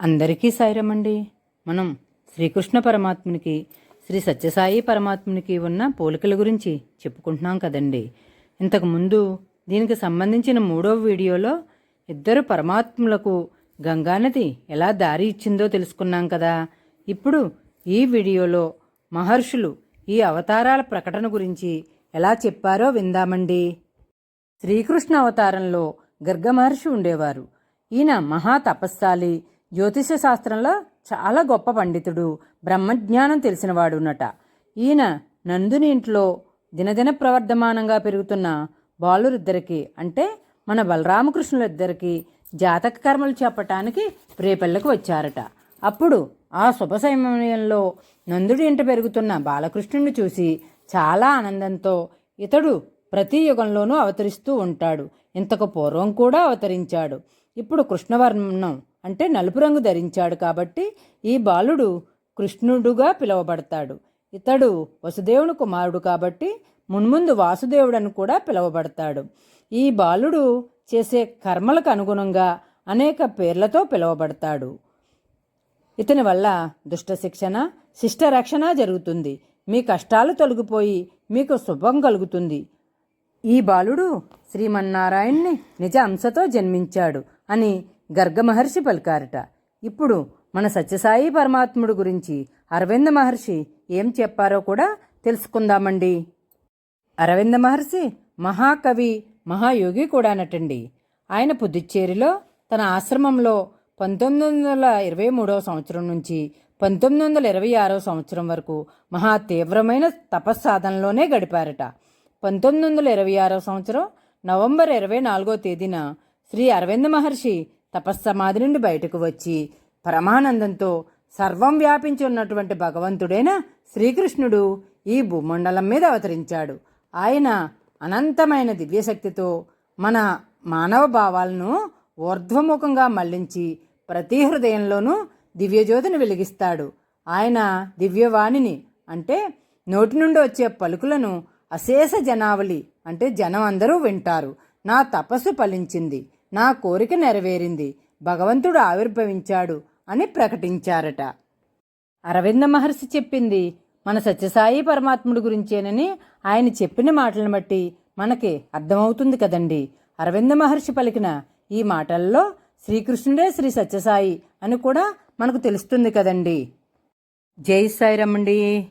అందరికీ సాయిరమండి. మనం శ్రీకృష్ణ పరమాత్మునికి శ్రీ సత్యసాయి పరమాత్మునికి ఉన్న పోలికల గురించి చెప్పుకుంటున్నాం కదండి. ఇంతకుముందు దీనికి సంబంధించిన మూడవ వీడియోలో ఇద్దరు పరమాత్ములకు గంగానది ఎలా దారి ఇచ్చిందో తెలుసుకున్నాం కదా. ఇప్పుడు ఈ వీడియోలో మహర్షులు ఈ అవతారాల ప్రకటన గురించి ఎలా చెప్పారో విందామండి. శ్రీకృష్ణ అవతారంలో గర్గ మహర్షి ఉండేవారు. ఈయన మహా తపస్సాలి జ్యోతిష శాస్త్రంలో చాలా గొప్ప పండితుడు బ్రహ్మజ్ఞానం తెలిసినవాడున్నట. ఈయన నందుని ఇంట్లో దినదిన ప్రవర్ధమానంగా పెరుగుతున్న బాలురిద్దరికి అంటే మన బలరామకృష్ణులిద్దరికీ జాతక కర్మలు చెప్పటానికి రేపల్లకి వచ్చారట. అప్పుడు ఆ శుభ సమయంలో నందుడి ఇంట పెరుగుతున్న బాలకృష్ణుడిని చూసి చాలా ఆనందంతో ఇతడు ప్రతి యుగంలోనూ అవతరిస్తూ ఉంటాడు. ఇంతకు పూర్వం కూడా అవతరించాడు. ఇప్పుడు కృష్ణవర్ణం అంటే నలుపు రంగు ధరించాడు కాబట్టి ఈ బాలుడు కృష్ణుడుగా పిలువబడతాడు. ఇతడు వసుదేవుని కుమారుడు కాబట్టి మున్ముందు వాసుదేవుడని కూడా పిలువబడతాడు. ఈ బాలుడు చేసే కర్మలకు అనుగుణంగా అనేక పేర్లతో పిలువబడతాడు. ఇతని వల్ల దుష్ట శిక్షణ శిష్ట రక్షణ జరుగుతుంది. మీ కష్టాలు తొలగిపోయి మీకు శుభం కలుగుతుంది. ఈ బాలుడు శ్రీమన్నారాయణ్ణి నిజ అంశతో జన్మించాడు అని గర్గ మహర్షి పలికారట. ఇప్పుడు మన సత్యసాయి పరమాత్ముడు గురించి అరవింద మహర్షి ఏం చెప్పారో కూడా తెలుసుకుందామండి. అరవింద మహర్షి మహాకవి మహాయోగి కూడానటండి. ఆయన పుదుచ్చేరిలో తన ఆశ్రమంలో పంతొమ్మిది వందల ఇరవై మూడవ సంవత్సరం నుంచి పంతొమ్మిది వందల ఇరవై ఆరో సంవత్సరం వరకు మహా తీవ్రమైన తపస్సాధనలోనే గడిపారట. పంతొమ్మిది వందల ఇరవై ఆరో సంవత్సరం నవంబర్ ఇరవై నాలుగో తేదీన శ్రీ అరవింద మహర్షి తపస్సమాధి నుండి బయటకు వచ్చి పరమానందంతో సర్వం వ్యాపించి ఉన్నటువంటి భగవంతుడైన శ్రీకృష్ణుడు ఈ భూమండలం మీద అవతరించాడు. ఆయన అనంతమైన దివ్యశక్తితో మన మానవ భావాలను ఊర్ధ్వముఖంగా మళ్ళించి ప్రతి హృదయంలోనూ దివ్యజ్యోతిని వెలిగిస్తాడు. ఆయన దివ్యవాణిని అంటే నోటి నుండి వచ్చే పలుకులను అశేష జనావళి అంటే జనం అందరూ వింటారు. నా తపస్సు ఫలించింది. నా కోరిక నెరవేరింది. భగవంతుడు ఆవిర్భవించాడు అని ప్రకటించారట. అరవింద మహర్షి చెప్పింది మన సత్యసాయి పరమాత్ముడి గురించేనని ఆయన చెప్పిన మాటలను బట్టి మనకి అర్థమవుతుంది కదండి. అరవింద మహర్షి పలికిన ఈ మాటల్లో శ్రీకృష్ణుడే శ్రీ సత్యసాయి అని కూడా మనకు తెలుస్తుంది కదండి. జై సాయిరమ్మండి.